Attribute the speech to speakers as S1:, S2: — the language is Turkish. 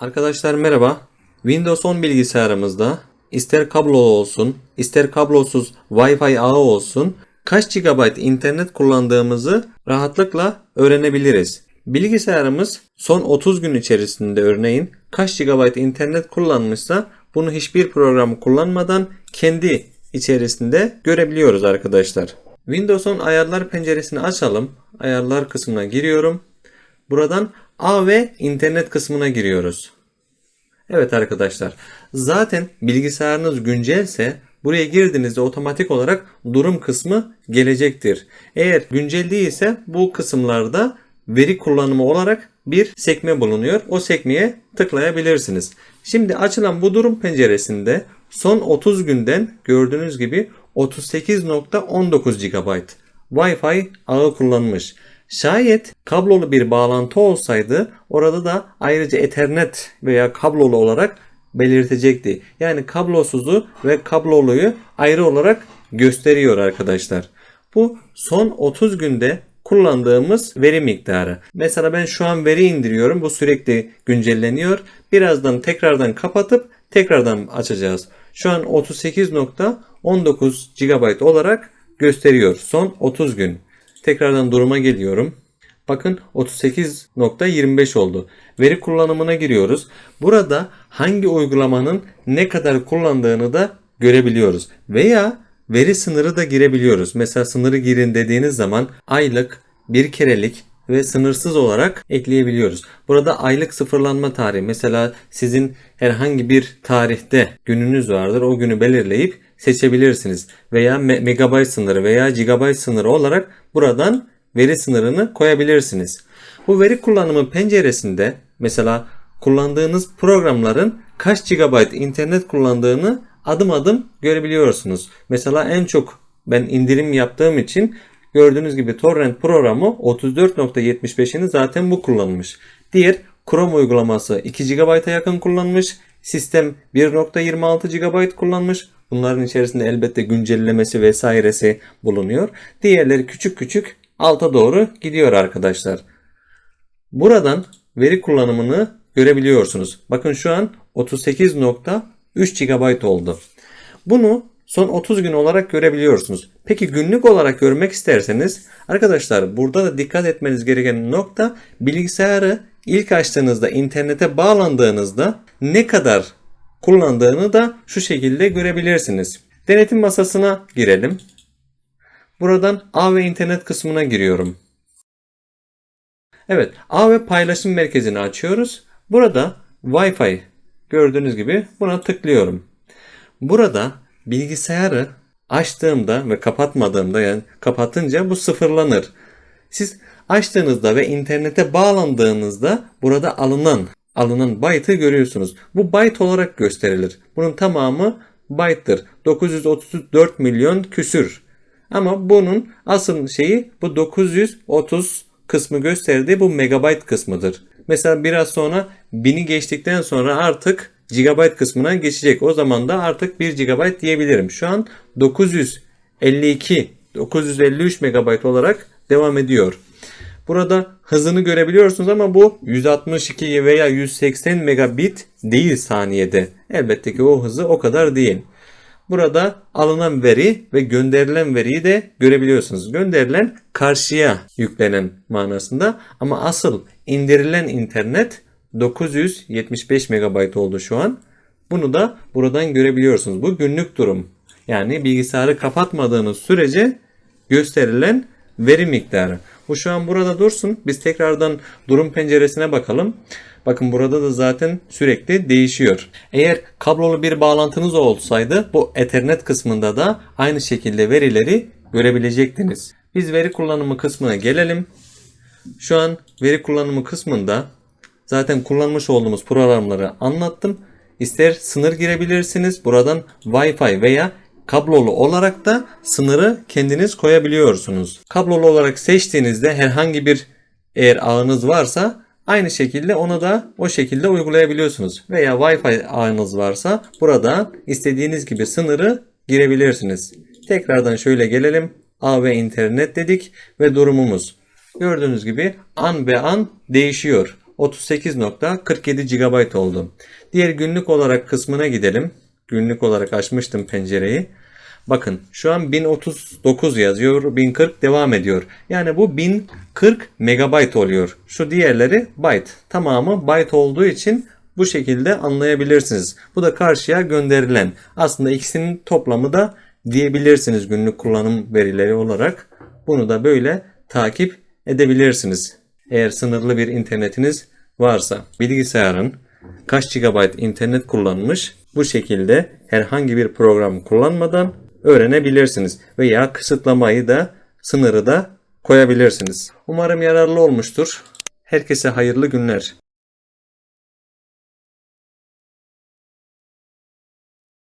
S1: Arkadaşlar merhaba. Windows 10 bilgisayarımızda ister kablolu olsun, ister kablosuz Wi-Fi ağı olsun kaç GB internet kullandığımızı rahatlıkla öğrenebiliriz. Bilgisayarımız son 30 gün içerisinde örneğin kaç GB internet kullanmışsa bunu hiçbir programı kullanmadan kendi içerisinde görebiliyoruz arkadaşlar. Windows 10 ayarlar penceresini açalım. Ayarlar kısmına giriyorum. Buradan A ve internet kısmına giriyoruz. Evet arkadaşlar. Zaten bilgisayarınız güncelse buraya girdiğinizde otomatik olarak durum kısmı gelecektir. Eğer güncel değilse bu kısımlarda veri kullanımı olarak bir sekme bulunuyor. O sekmeye tıklayabilirsiniz. Şimdi açılan bu durum penceresinde son 30 günden gördüğünüz gibi 38.19 GB Wi-Fi ağı kullanmış. Şayet kablolu bir bağlantı olsaydı orada da ayrıca Ethernet veya kablolu olarak belirtecekti. Yani kablosuzu ve kabloluyu ayrı olarak gösteriyor arkadaşlar. Bu son 30 günde kullandığımız veri miktarı. Mesela ben şu an veri indiriyorum. Bu sürekli güncelleniyor. Birazdan tekrardan kapatıp tekrardan açacağız. Şu an 38.19 GB olarak gösteriyor. Son 30 gün. Tekrardan duruma geliyorum. Bakın 38.25 oldu. Veri kullanımına giriyoruz. Burada hangi uygulamanın ne kadar kullandığını da görebiliyoruz. Veya veri sınırı da girebiliyoruz. Mesela sınırı girin dediğiniz zaman aylık, bir kerelik ve sınırsız olarak ekleyebiliyoruz. Burada aylık sıfırlanma tarihi mesela sizin herhangi bir tarihte gününüz vardır. O günü belirleyip seçebilirsiniz. Veya me- megabayt sınırı veya gigabayt sınırı olarak buradan veri sınırını koyabilirsiniz. Bu veri kullanımı penceresinde mesela kullandığınız programların kaç GB internet kullandığını adım adım görebiliyorsunuz. Mesela en çok ben indirim yaptığım için gördüğünüz gibi torrent programı 34.75'ini zaten bu kullanmış. Diğer Chrome uygulaması 2 GB'a yakın kullanmış. Sistem 1.26 GB kullanmış. Bunların içerisinde elbette güncellemesi vesairesi bulunuyor. Diğerleri küçük küçük alta doğru gidiyor arkadaşlar. Buradan veri kullanımını görebiliyorsunuz. Bakın şu an 38.3 GB oldu. Bunu son 30 gün olarak görebiliyorsunuz. Peki günlük olarak görmek isterseniz arkadaşlar burada da dikkat etmeniz gereken nokta bilgisayarı ilk açtığınızda internete bağlandığınızda ne kadar kullandığını da şu şekilde görebilirsiniz. Denetim masasına girelim. Buradan A ve internet kısmına giriyorum. Evet, A ve paylaşım merkezini açıyoruz. Burada Wi-Fi gördüğünüz gibi buna tıklıyorum. Burada bilgisayarı açtığımda ve kapatmadığımda yani kapatınca bu sıfırlanır. Siz açtığınızda ve internete bağlandığınızda burada alınan alınan byte'ı görüyorsunuz. Bu byte olarak gösterilir. Bunun tamamı byte'tır. 934 milyon küsür. Ama bunun asıl şeyi bu 930 kısmı gösterdiği bu megabyte kısmıdır. Mesela biraz sonra 1000'i geçtikten sonra artık gigabyte kısmına geçecek. O zaman da artık 1 GB diyebilirim. Şu an 952 953 MB olarak devam ediyor. Burada hızını görebiliyorsunuz ama bu 162 veya 180 megabit değil saniyede. Elbette ki o hızı o kadar değil. Burada alınan veri ve gönderilen veriyi de görebiliyorsunuz. Gönderilen karşıya yüklenen manasında ama asıl indirilen internet 975 MB oldu şu an. Bunu da buradan görebiliyorsunuz. Bu günlük durum. Yani bilgisayarı kapatmadığınız sürece gösterilen veri miktarı. Bu şu an burada dursun. Biz tekrardan durum penceresine bakalım. Bakın burada da zaten sürekli değişiyor. Eğer kablolu bir bağlantınız olsaydı bu Ethernet kısmında da aynı şekilde verileri görebilecektiniz. Biz veri kullanımı kısmına gelelim. Şu an veri kullanımı kısmında zaten kullanmış olduğumuz programları anlattım. İster sınır girebilirsiniz. Buradan Wi-Fi veya kablolu olarak da sınırı kendiniz koyabiliyorsunuz. Kablolu olarak seçtiğinizde herhangi bir eğer ağınız varsa aynı şekilde onu da o şekilde uygulayabiliyorsunuz. Veya Wi-Fi ağınız varsa burada istediğiniz gibi sınırı girebilirsiniz. Tekrardan şöyle gelelim. A ve internet dedik ve durumumuz. Gördüğünüz gibi an be an değişiyor. 38.47 GB oldu. Diğer günlük olarak kısmına gidelim. Günlük olarak açmıştım pencereyi. Bakın şu an 1039 yazıyor. 1040 devam ediyor. Yani bu 1040 megabayt oluyor. Şu diğerleri byte. Tamamı byte olduğu için bu şekilde anlayabilirsiniz. Bu da karşıya gönderilen. Aslında ikisinin toplamı da diyebilirsiniz günlük kullanım verileri olarak. Bunu da böyle takip edebilirsiniz. Eğer sınırlı bir internetiniz varsa bilgisayarın kaç GB internet kullanmış bu şekilde herhangi bir program kullanmadan öğrenebilirsiniz. Veya kısıtlamayı da sınırı da koyabilirsiniz. Umarım yararlı olmuştur. Herkese hayırlı günler.